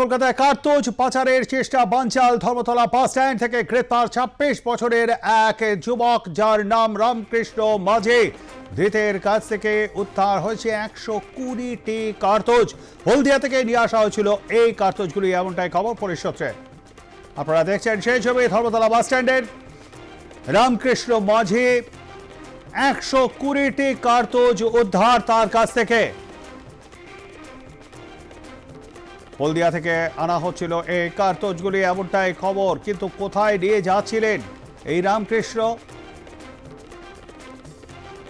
কলকাতায় কার্তুজ পাচারের চেষ্টা, বাঞ্চাল ধর্মতলা বাস স্ট্যান্ড থেকে গ্রেপ্তার ছাব্বিশ বছরের এক যুবক যার নাম রামকৃষ্ণ মাঝে। ধৃতের কাছ থেকে উদ্ধার হয়েছে একশো কুড়িটি কার্তুজ। হলদিয়া থেকে নিয়ে আসা হয়েছিল এই কার্তুজগুলি, এমনটাই খবর সূত্রে। আপনারা দেখছেন সেই ছবি ধর্মতলা বাস স্ট্যান্ডের। রামকৃষ্ণ মাঝে একশো কুড়িটি কার্তুজ উদ্ধার তার কাছ থেকে। হলদিয়া থেকে আনা হচ্ছিল এই কার্তুজগুলি এমনটাই খবর। কিন্তু কোথায় নিয়ে যাচ্ছিলেন এই রামকৃষ্ণ?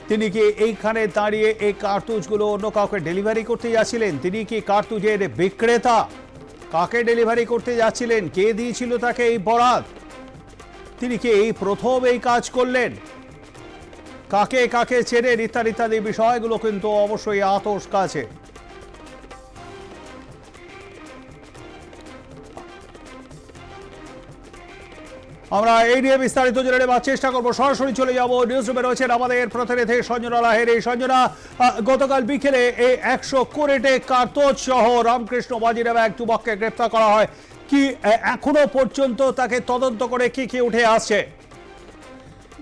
তিনি কি এইখানে দাঁড়িয়ে এই কার্তুজগুলো অন্য কাউকে ডেলিভারি করতে যাচ্ছিলেন? তিনি কি কার্তুজের বিক্রেতা? কাকে ডেলিভারি করতে যাচ্ছিলেন? কে দিয়েছিল তাকে এই বরাত? তিনি কি এই প্রথম এই কাজ করলেন? কাকে কাকে চেনেন ইত্যাদি ইত্যাদি বিষয়গুলো কিন্তু অবশ্যই আতস কাছে। আমরা এই নিয়ে বিস্তারিত জেনে নেওয়ার চেষ্টা করব। সরাসরি চলে যাব। নিউজ রুমে রয়েছেন আমাদের প্রতিনিধি সঞ্জনা লাহের এই সঞ্জনা গতকাল বিকেলে এই একশো কোরেটে কার্তোজ সহ রামকৃষ্ণ বাজি নামে এক যুবককে গ্রেপ্তার করা হয়। কি এখনও পর্যন্ত তাকে তদন্ত করে কি কি উঠে আসছে?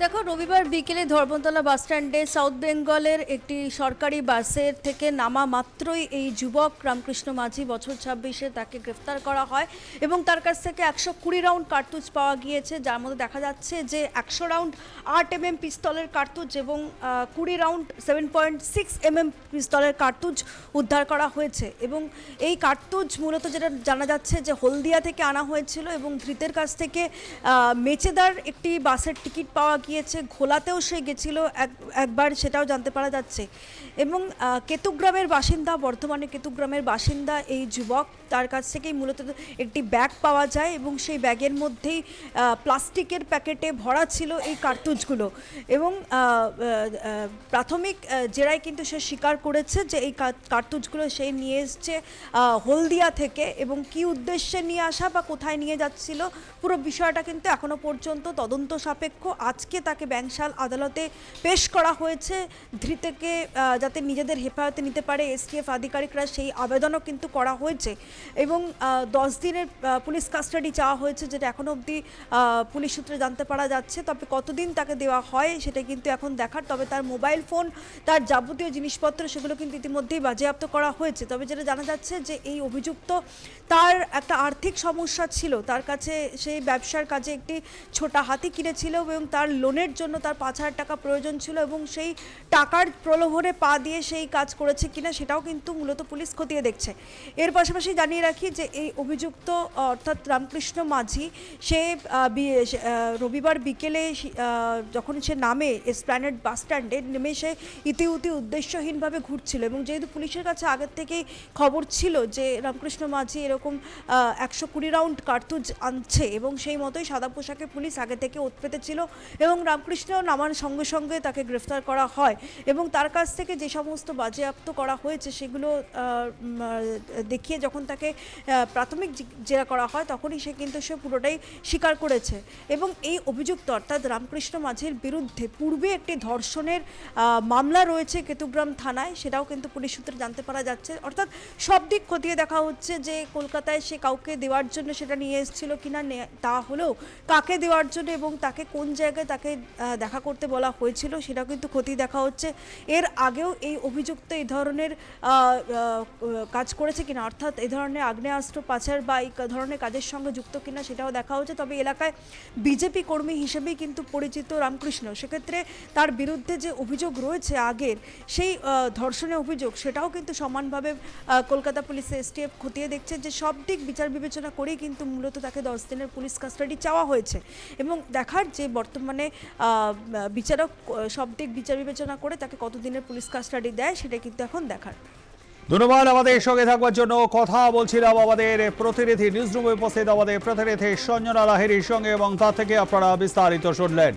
দেখো, রবিবার বিকেলে ধর্মতলা বাস স্ট্যান্ডে সাউথ বেঙ্গলের একটি সরকারি বাসের থেকে নামা মাত্রই এই যুবক রামকৃষ্ণ মাঝি বছর ছাব্বিশে তাকে গ্রেফতার করা হয় এবং তার কাছ থেকে একশো কুড়ি রাউন্ড কার্তুজ পাওয়া গিয়েছে। যার মধ্যে দেখা যাচ্ছে যে একশো রাউন্ড আট এম এম পিস্তলের কার্তুজ এবং কুড়ি round seven point six M M পিস্তলের কার্তুজ উদ্ধার করা হয়েছে এবং এই কার্তুজ মূলত যেটা জানা যাচ্ছে যে হলদিয়া থেকে আনা হয়েছিল এবং ধৃতের কাছ থেকে মেচেদার একটি বাসের টিকিট পাওয়া গিয়েছে, ঘোলাতেও সে গেছিল, এক, একবার সেটাও জানতে পারা যাচ্ছে। এবং কেতুগ্রামের বাসিন্দা বর্ধমানে কেতুগ্রামের বাসিন্দা এই যুবক, তার কাছ থেকেই মূলত একটি ব্যাগ পাওয়া যায় এবং সেই ব্যাগের মধ্যেই প্লাস্টিকের প্যাকেটে ভরা ছিল এই কার্তুজগুলো। এবং প্রাথমিক জেরায় কিন্তু সে স্বীকার করেছে যে এই কার্তুজগুলো সে নিয়ে এসছে হলদিয়া থেকে এবং কি উদ্দেশ্যে নিয়ে আসা বা কোথায় নিয়ে যাচ্ছিল, পুরো বিষয়টা কিন্তু এখনও পর্যন্ত তদন্ত সাপেক্ষ। আজকে তাকে ব্যাংশাল আদালতে পেশ করা হয়েছে। ধৃতকে যাতে নিজেদের হেফাজতে নিতে পারে এসটিএফ আধিকারিকরা, সেই আবেদনও কিন্তু করা হয়েছে। এবং দশ দিনের পুলিশ কাস্টাডি চাওয়া হয়েছে যেটা এখনও অবধি পুলিশ সূত্রে জানতে পারা যাচ্ছে। তবে কতদিন তাকে দেওয়া হয় সেটা কিন্তু এখন দেখার। তবে তার মোবাইল ফোন, তার যাবতীয় জিনিসপত্র সেগুলো কিন্তু ইতিমধ্যেই বাজেয়াপ্ত করা হয়েছে। তবে যেটা জানা যাচ্ছে যে এই অভিযুক্ত তার একটা আর্থিক সমস্যা ছিল। তার কাছে সেই ব্যবসার কাজে একটি ছোটা হাতি কিনেছিল এবং তার লোনের জন্য তার পাঁচ হাজার টাকা প্রয়োজন ছিল এবং সেই টাকার প্রলোভনে পা দিয়ে সেই কাজ করেছে কিনা সেটাও কিন্তু মূলত পুলিশ খতিয়ে দেখছে। এর পাশাপাশি জানিয়ে রাখি যে এই অভিযুক্ত, অর্থাৎ রামকৃষ্ণ মাঝি, সে রবিবার বিকেলে যখন সে নামে এসপ্ল্যানেড বাস স্ট্যান্ডে নেমে সে ইতিউতি উদ্দেশ্যহীনভাবে ঘুরছিল এবং যেহেতু পুলিশের কাছে আগের থেকেই খবর ছিল যে রামকৃষ্ণ মাঝি এরকম একশো কুড়ি রাউন্ড কার্তুজ আনছে এবং সেই মতোই সাদা পোশাকে পুলিশ আগে থেকে ওত পেতেছিল এবং রামকৃষ্ণ নামার সঙ্গে সঙ্গে তাকে গ্রেফতার করা হয় এবং তার কাছ থেকে যে সমস্ত বাজেয়াপ্ত করা হয়েছে সেগুলো দেখিয়ে যখন তাকে প্রাথমিক জেরা করা হয় তখনই সে কিন্তু সে পুরোটাই স্বীকার করেছে। এবং এই অভিযুক্ত অর্থাৎ রামকৃষ্ণ মাঝির বিরুদ্ধে পূর্বে একটি ধর্ষণের মামলা রয়েছে কেতুগ্রাম থানায়, সেটাও কিন্তু পুলিশ সূত্রে জানতে পারা যাচ্ছে। অর্থাৎ সব দিক খতিয়ে দেখা হচ্ছে যে কলকাতায় সে কাউকে দেওয়ার জন্য সেটা নিয়ে এসেছিল কিনা তা হলেও কাকে দেওয়ার জন্য এবং তাকে কোন জায়গায় তাকে আহ, দেখা করতে বলা হয়েছিল সেটাও কিন্তু ক্ষতি দেখা হচ্ছে। এর আগেও এই অভিযুক্ত এই ধরনের কাজ করেছে কিনা অর্থাৎ এই ধরনের আগ্নেয়াস্ত্র পাচার বা এই ধরনের কাজের সঙ্গে যুক্ত কিনা সেটাও দেখা হচ্ছে। তবে এলাকায় বিজেপি কর্মী হিসেবেই কিন্তু পরিচিত রামকৃষ্ণ। সেক্ষেত্রে তার বিরুদ্ধে যে অভিযোগ রয়েছে আগের সেই ধর্ষণের অভিযোগ সেটাও কিন্তু সমানভাবে কলকাতা পুলিশ এসটিএফ খতিয়ে দেখছে যে সব দিক বিচার বিবেচনা করেই কিন্তু মূলত তাকে দশ দিনের পুলিশ কাস্টাডি চাওয়া হয়েছে। এবং দেখার যে বর্তমানে বিচারক সব দিক বিচার বিবেচনা করে তাকে কতদিনের পুলিশ কাস্টাডি দেয় সেটা কিন্তু এখন দেখার। ধন্যবাদ আমাদের সঙ্গে থাকবার জন্য। কথা বলছিলাম আমাদের প্রতিনিধি নিউজ রুমে উপস্থিত আমাদের প্রতিনিধি সঞ্জনা লাহেরির সঙ্গে এবং তা থেকে আপনারা বিস্তারিত শুনলেন।